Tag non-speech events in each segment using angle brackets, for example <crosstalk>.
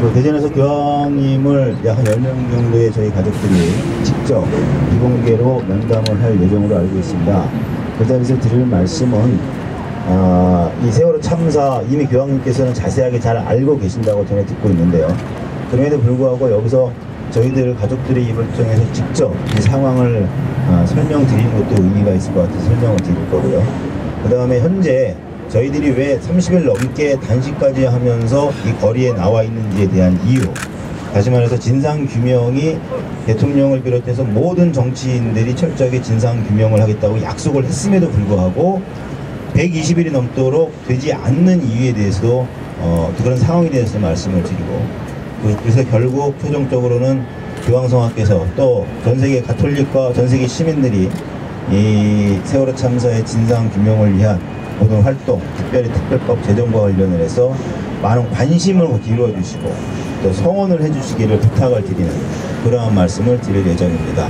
그 대전에서 교황님을 약 한 10명 정도의 저희 가족들이 직접 비공개로 면담을 할 예정으로 알고 있습니다. 그 자리에서 드릴 말씀은 아, 이 세월호 참사 이미 교황님께서는 자세하게 잘 알고 계신다고 전해 듣고 있는데요. 그럼에도 불구하고 여기서 저희들 가족들의 입을 통해서 직접 이 상황을 아, 설명드리는 것도 의미가 있을 것 같아서 설명을 드릴 거고요. 그 다음에 현재 저희들이 왜 30일 넘게 단식까지 하면서 이 거리에 나와 있는지에 대한 이유. 다시 말해서 진상규명이 대통령을 비롯해서 모든 정치인들이 철저하게 진상규명을 하겠다고 약속을 했음에도 불구하고 120일이 넘도록 되지 않는 이유에 대해서도 어, 그런 상황에 대해서 말씀을 드리고 그- 그래서 결국 최종적으로는 교황성하께서 또 전 세계 가톨릭과 전 세계 시민들이 이 세월호 참사의 진상 규명을 위한 모든 활동, 특별히 특별법 제정과 관련을 해서 많은 관심을 기울여 주시고 또 성원을 해주시기를 부탁을 드리는 그러한 말씀을 드릴 예정입니다.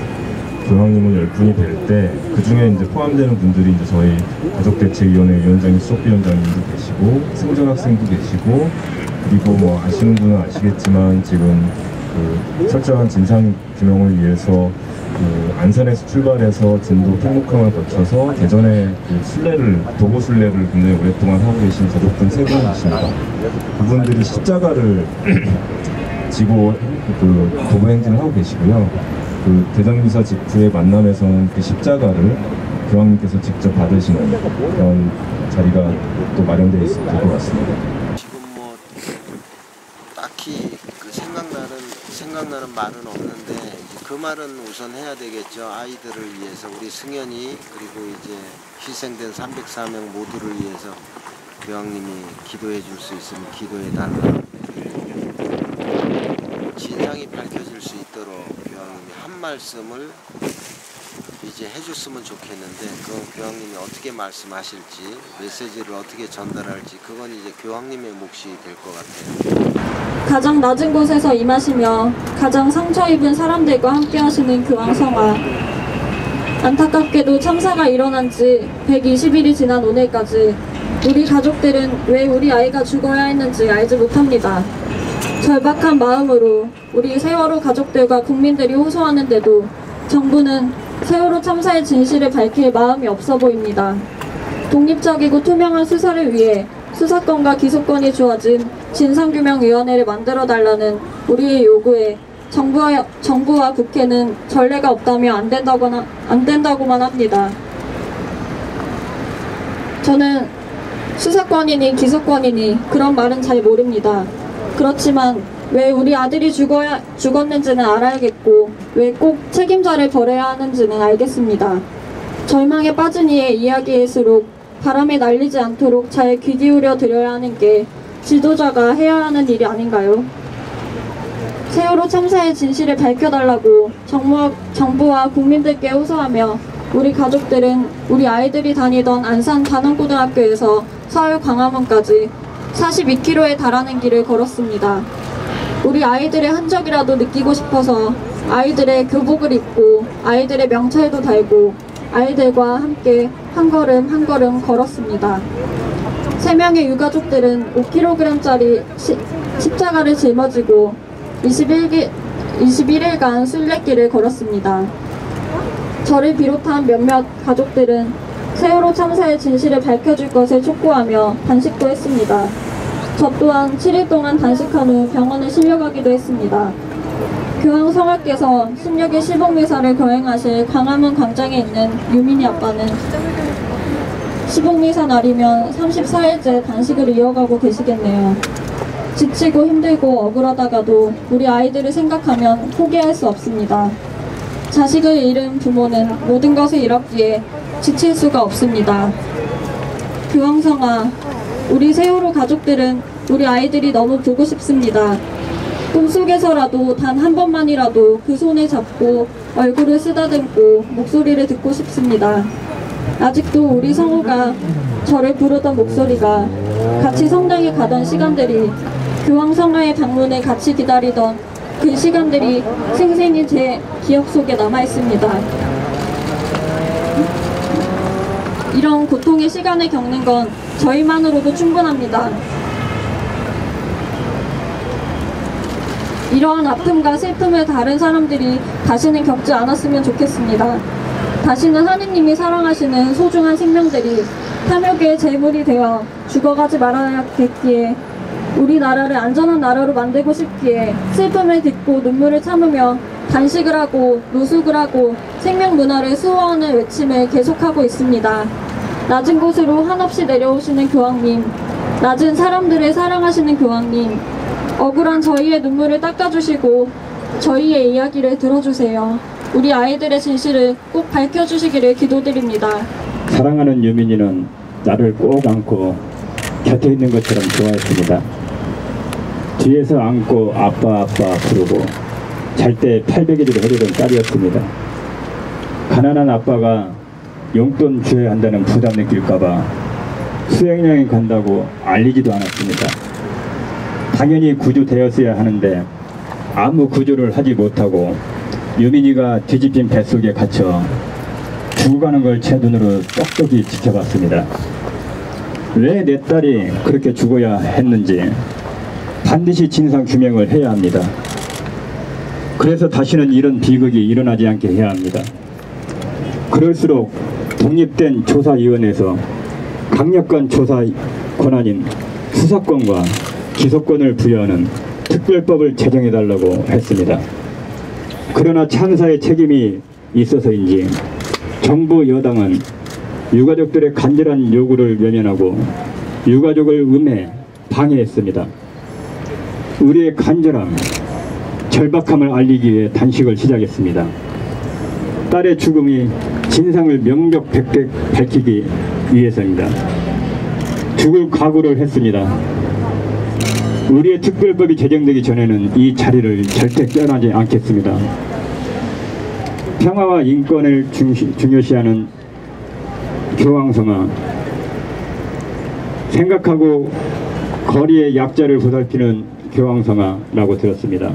교황님은 열 분이 될 때 그 중에 이제 포함되는 분들이 이제 저희 가족대책위원회 위원장인 수석위원장님도 계시고 승전 학생도 계시고 그리고 뭐 아시는 분은 아시겠지만 지금 그 철저한 진상 규명을 위해서 그 안산에서 출발해서 진도天목항을 거쳐서 대전에 그 순례를 도보 순례를 굉장히 오랫동안 하고 계신 가족분 세 분이 계십니다. 그분들이 십자가를 <clears throat> 지고 그 도보 행진을 하고 계시고요. 그 대전 미사 직후의 만남에서는 그 십자가를 교황님께서 직접 받으시는 그런 자리가 또 마련되어 있을 것 같습니다. 지금 뭐 딱히 그 생각나는 생각나는 말은 없는데 그 말은 우선 해야 되겠죠. 아이들을 위해서 우리 승현이 그리고 이제 희생된 304명 모두를 위해서 교황님이 기도해 줄 수 있으면 기도해 달라. 진상이 밝혀질 수 있도록 교황님이 한 말씀을 이제 해줬으면 좋겠는데 그건 교황님이 어떻게 말씀하실지 메시지를 어떻게 전달할지 그건 이제 교황님의 몫이 될 것 같아요. 가장 낮은 곳에서 임하시며 가장 상처 입은 사람들과 함께 하시는 교황 성화. 안타깝게도 참사가 일어난 지 120일이 지난 오늘까지 우리 가족들은 왜 우리 아이가 죽어야 했는지 알지 못합니다. 절박한 마음으로 우리 세월호 가족들과 국민들이 호소하는데도 정부는 세월호 참사의 진실을 밝힐 마음이 없어 보입니다. 독립적이고 투명한 수사를 위해 수사권과 기소권이 주어진 진상규명위원회를 만들어 달라는 우리의 요구에 정부와, 정부와 국회는 전례가 없다며 안 된다거나 안 된다고만 합니다. 저는 수사권이니 기소권이니 그런 말은 잘 모릅니다. 그렇지만 왜 우리 아들이 죽어야 죽었는지는 알아야겠고 왜 꼭 책임자를 벌여야 하는지는 알겠습니다. 절망에 빠진 이의 이야기일수록 바람에 날리지 않도록 잘 귀 기울여 드려야 하는 게 지도자가 해야 하는 일이 아닌가요? 세월호 참사의 진실을 밝혀달라고 정부, 정부와 국민들께 호소하며 우리 가족들은 우리 아이들이 다니던 안산 단원고등학교에서 서울 광화문까지 42km에 달하는 길을 걸었습니다. 우리 아이들의 흔적이라도 느끼고 싶어서 아이들의 교복을 입고 아이들의 명찰도 달고 아이들과 함께 한 걸음 한 걸음 걸었습니다. 세 명의 유가족들은 5kg짜리 십자가를 짊어지고 21기, 21일간 순례길을 걸었습니다. 저를 비롯한 몇몇 가족들은 세월호 참사의 진실을 밝혀줄 것을 촉구하며 단식도 했습니다. 저 또한 7일 동안 단식한 후 병원에 실려가기도 했습니다. 교황 성하께서 16일 시복 미사를 거행하실 광화문 광장에 있는 유민이 아빠는 시복 미사 날이면 34일째 단식을 이어가고 계시겠네요. 지치고 힘들고 억울하다가도 우리 아이들을 생각하면 포기할 수 없습니다. 자식을 잃은 부모는 모든 것을 잃었기에 지칠 수가 없습니다. 교황성아, 우리 세월호 가족들은 우리 아이들이 너무 보고 싶습니다. 꿈속에서라도 단 한 번만이라도 그 손을 잡고 얼굴을 쓰다듬고 목소리를 듣고 싶습니다. 아직도 우리 성우가 저를 부르던 목소리가 같이 성당에 가던 시간들이 교황 성화의 방문을 같이 기다리던 그 시간들이 생생히 제 기억 속에 남아 있습니다. 이런 고통의 시간을 겪는 건 저희만으로도 충분합니다. 이러한 아픔과 슬픔을 다른 사람들이 다시는 겪지 않았으면 좋겠습니다. 다시는 하느님이 사랑하시는 소중한 생명들이 탐욕의 제물이 되어 죽어가지 말아야겠기에 우리나라를 안전한 나라로 만들고 싶기에 슬픔을 딛고 눈물을 참으며 단식을 하고 노숙을 하고 생명 문화를 수호하는 외침을 계속하고 있습니다. 낮은 곳으로 한없이 내려오시는 교황님, 낮은 사람들을 사랑하시는 교황님, 억울한 저희의 눈물을 닦아주시고 저희의 이야기를 들어주세요. 우리 아이들의 진실을 꼭 밝혀주시기를 기도드립니다. 사랑하는 유민이는 나를 꼭 안고 곁에 있는 것처럼 좋아했습니다. 뒤에서 안고 아빠 아빠 부르고 잘 때 팔베개를 해주던 딸이었습니다. 가난한 아빠가 용돈 줘야 한다는 부담 느낄까봐 수행여행 간다고 알리지도 않았습니다. 당연히 구조되었어야 하는데 아무 구조를 하지 못하고 유민이가 뒤집힌 뱃속에 갇혀 죽어가는 걸 제 눈으로 똑똑히 지켜봤습니다. 왜 내 딸이 그렇게 죽어야 했는지 반드시 진상 규명을 해야 합니다. 그래서 다시는 이런 비극이 일어나지 않게 해야 합니다. 그럴수록 독립된 조사위원회에서 강력한 조사 권한인 수사권과 기소권을 부여하는 특별법을 제정해달라고 했습니다. 그러나 참사의 책임이 있어서인지 정부 여당은 유가족들의 간절한 요구를 외면하고 유가족을 음해 방해했습니다. 우리의 간절함, 절박함을 알리기 위해 단식을 시작했습니다. 딸의 죽음이 진상을 명백백백 밝히기 위해서입니다. 죽을 각오를 했습니다. 우리의 특별법이 제정되기 전에는 이 자리를 절대 떠나지 않겠습니다. 평화와 인권을 중시, 중요시하는 교황성아 생각하고 거리의 약자를 보살피는 교황성아라고 들었습니다.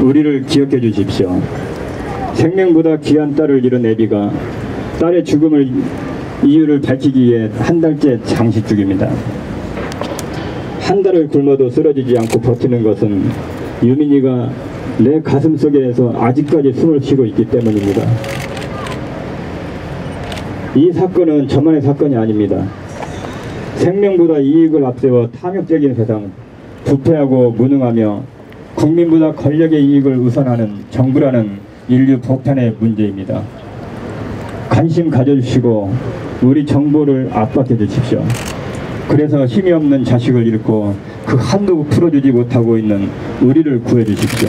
우리를 기억해 주십시오. 생명보다 귀한 딸을 잃은 애비가 딸의 죽음을 이유를 밝히기 위해 한 달째 장식 중입니다. 한 달을 굶어도 쓰러지지 않고 버티는 것은 유민이가 내 가슴 속에서 아직까지 숨을 쉬고 있기 때문입니다. 이 사건은 저만의 사건이 아닙니다. 생명보다 이익을 앞세워 탐욕적인 세상, 부패하고 무능하며 국민보다 권력의 이익을 우선하는 정부라는 인류 보편의 문제입니다. 관심 가져주시고 우리 정부를 압박해 주십시오. 그래서 힘이 없는 자식을 잃고 그 한도 풀어주지 못하고 있는 우리를 구해 주십시오.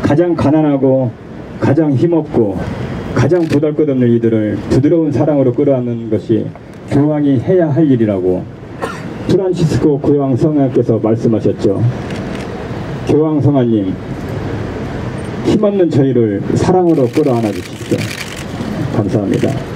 가장 가난하고 가장 힘없고 가장 보잘것없는 이들을 부드러운 사랑으로 끌어안는 것이 교황이 해야 할 일이라고 프란시스코 교황 성하께서 말씀하셨죠. 교황 성하님 힘없는 저희를 사랑으로 끌어안아 주십시오. 감사합니다.